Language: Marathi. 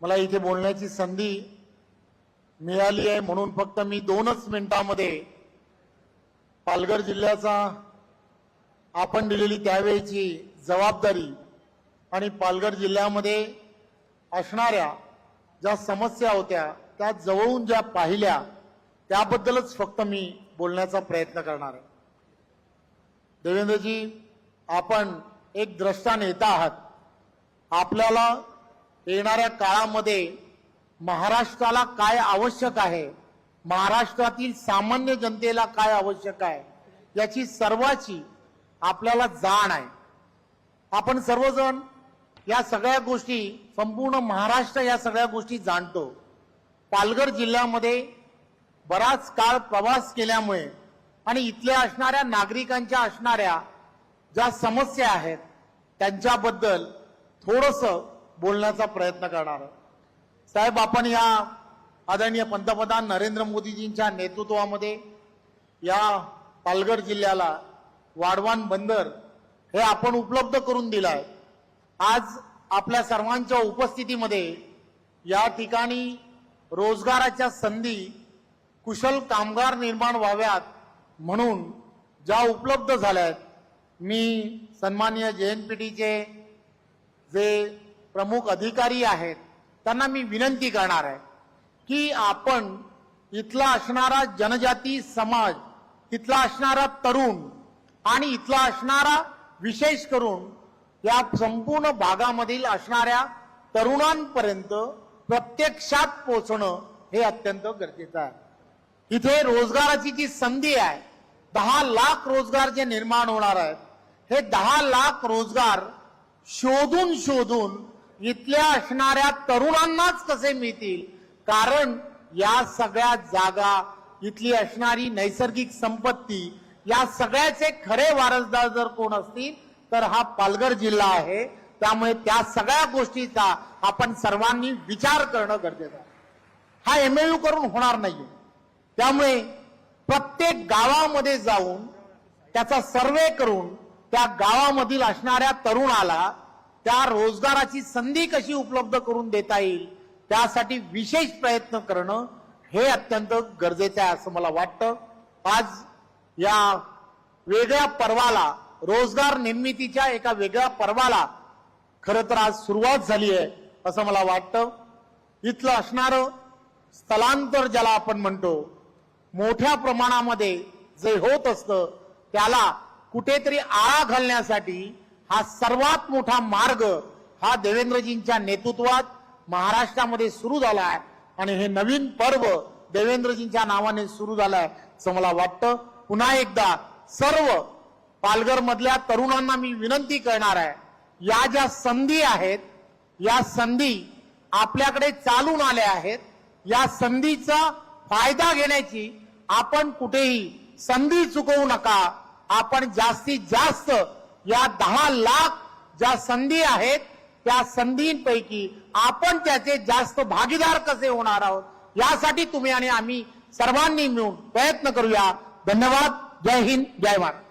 मला इथे बोलण्याची संधी मिळाली आहे म्हणून फक्त मी दोनच मिनिटांमध्ये पालघर जिल्ह्याचा आपण दिलेली त्यावेळीची जबाबदारी आणि पालघर जिल्ह्यामध्ये असणाऱ्या ज्या समस्या होत्या त्या जवळून ज्या पाहिल्या त्याबद्दलच फक्त मी बोलण्याचा प्रयत्न करणार आहे. देवेंद्रजी आपण एक द्रष्टा नेता आहात. आपल्याला येणाऱ्या काळामध्ये महाराष्ट्राला काय आवश्यक आहे? महाराष्ट्रातील सामान्य जनतेला काय आवश्यक आहे? याची सर्वाची आपल्याला जाण आहे. आपण सर्वजण या सगळ्या गोष्टी संपूर्ण महाराष्ट्र या सगळ्या गोष्टी जाणतो. पालघर जिल्ह्यामध्ये बराच काळ प्रवास केल्यामुळे आणि इथल्या असणाऱ्या नागरिकांच्या असणाऱ्या ज्या समस्या आहेत त्यांच्याबद्दल थोडंसं बोलण्याचा प्रयत्न करणार. साहेब आपण या आदरणीय पंतप्रधान नरेंद्र मोदीजींच्या नेतृत्वामध्ये या पालघर जिल्ह्याला वाढवान बंदर हे आपण उपलब्ध करून दिलं आहे आज आपल्या सर्वांच्या उपस्थितीमध्ये या ठिकाणी रोजगाराच्या संधी कुशल कामगार निर्माण व्हाव्यात म्हणून ज्या उपलब्ध झाल्या आहेत मी सन्माननीय टीचे जे प्रमुख अधिकारी आहेत त्यांना मी विनंती करणार आहे की आपण इथला असणारा जनजाती समाज इथला असणारा तरुण आणि इथला असणारा विशेष करून या संपूर्ण भागामधील असणाऱ्या तरुणांपर्यंत प्रत्यक्षात पोचणं हे अत्यंत गरजेचं आहे. इथे रोजगाराची जी संधी आहे दहा लाख रोजगार जे निर्माण होणार आहेत हे दहा लाख रोजगार शोधून शोधून इथल्या असणाऱ्या तरुणांनाच कसे मिळतील. कारण या सगळ्या जागा इथली असणारी नैसर्गिक संपत्ती या सगळ्याचे खरे वारसदार जर कोण असतील तर हा पालघर जिल्हा आहे. त्यामुळे त्या सगळ्या गोष्टीचा आपण सर्वांनी विचार करणं गरजेचं आहे. हा एमएयू करून होणार नाही त्यामुळे प्रत्येक गावामध्ये जाऊन त्याचा सर्वे करून त्या गावामधील असणाऱ्या तरुणाला त्या रोजगाराची संधी कशी उपलब्ध करून देता येईल त्यासाठी विशेष प्रयत्न करणं हे अत्यंत गरजेचं आहे असं मला वाटतं. आज या वेगळ्या पर्वाला रोजगार निर्मितीच्या एका वेगळ्या पर्वाला खरं तर आज सुरुवात झाली आहे असं मला वाटतं. इथलं असणारं स्थलांतर ज्याला आपण म्हणतो मोठ्या प्रमाणामध्ये जे होत असतं त्याला कुठेतरी आळा घालण्यासाठी हा सर्वात मोठा मार्ग हा देवेंद्रजींच्या नेतृत्वात महाराष्ट्रामध्ये सुरू झाला आहे आणि हे नवीन पर्व देवेंद्रजींच्या नावाने सुरू झालंय असं मला वाटतं. पुन्हा एकदा सर्व पालघर मधल्या तरुणांना मी विनंती करणार आहे या ज्या संधी आहेत या संधी आपल्याकडे चालून आल्या आहेत या संधीचा फायदा घेण्याची आपण कुठेही संधी चुकवू नका. आपण जास्तीत जास्त या दहा लाख ज्या संधी आहेत त्या संधींपैकी आपण त्याचे जास्त भागीदार कसे होणार आहोत यासाठी तुम्ही आणि आम्ही सर्वांनी मिळून प्रयत्न करूया. धन्यवाद. जय हिंद. जय महाराज